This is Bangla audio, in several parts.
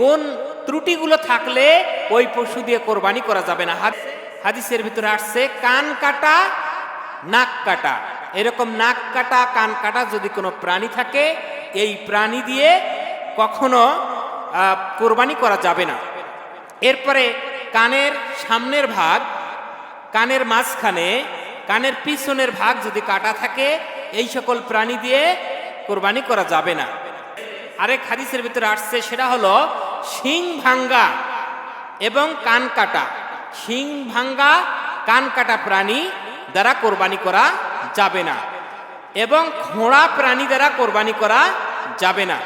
কোন ত্রুটিগুলো থাকলে ওই পশু দিয়ে কোরবানি করা যাবে না। হাদিসের ভিতরে আসছে, কান কাটা, নাক কাটা। এরকম নাক কাটা, কান কাটা যদি কোনো প্রাণী থাকে, এই প্রাণী দিয়ে কখনো কোরবানি করা যাবে না। এরপরে কানের সামনের ভাগ, কানের মাঝখানে, কানের পিছনের ভাগ যদি কাটা থাকে, এই সকল প্রাণী দিয়ে কোরবানি করা যাবে না। আরেক হাদিসের ভিতরে আসছে, সেটা হলো শিং ভাঙ্গা এবং কান কাটা। শিং ভাঙ্গা, কান কাটা প্রাণী দ্বারা কোরবানি করা যাবে না এবং খোঁড়া প্রাণী দ্বারা কোরবানি করা যাবে না।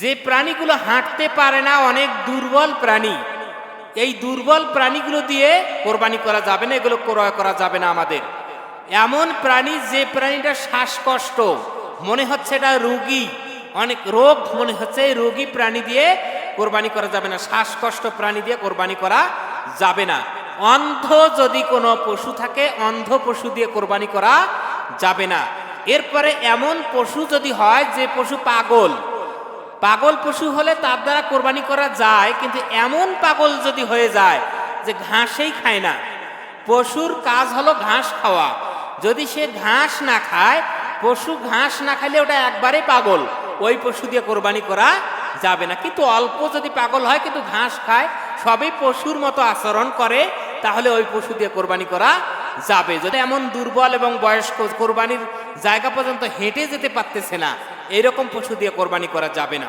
যে প্রাণীগুলো হাঁটতে পারে না, অনেক দুর্বল প্রাণী, এই দুর্বল প্রাণীগুলো দিয়ে কোরবানি করা যাবে না, এগুলো ক্রয় করা যাবে না আমাদের। এমন প্রাণী যে প্রাণীটা শ্বাসকষ্ট, মনে হচ্ছে এটা রোগী অনেক রোগ, মনে হচ্ছে রোগী প্রাণী দিয়ে কোরবানি করা যাবে না, শ্বাসকষ্ট প্রাণী দিয়ে কোরবানি করা যাবে না। অন্ধ যদি কোনো পশু থাকে, অন্ধ পশু দিয়ে কোরবানি করা যাবে না। এরপরে এমন পশু যদি হয় যে পশু পাগল পাগল পশু হলে তার দ্বারা কোরবানি করা যায়, কিন্তু এমন পাগল যদি হয়ে যায় যে ঘাসেই খায় না। পশুর কাজ হলো ঘাস খাওয়া। যদি সে ঘাস না খায় পশু ঘাস না খাইলে ওটা একবারে পাগল। ওই পশু দিয়ে কোরবানি করা যাবে না। কিন্তু অল্প যদি পাগল হয়, কিন্তু ঘাস খায়, সবই পশুর মতো আচরণ করে, তাহলে ওই পশু দিয়ে কোরবানি করা যাবে। যদি এমন দুর্বল এবং বয়স্ক কোরবানির জায়গা পর্যন্ত হেঁটে যেতে পারতেছে না, এরকম পশু দিয়ে কোরবানি করা যাবে না।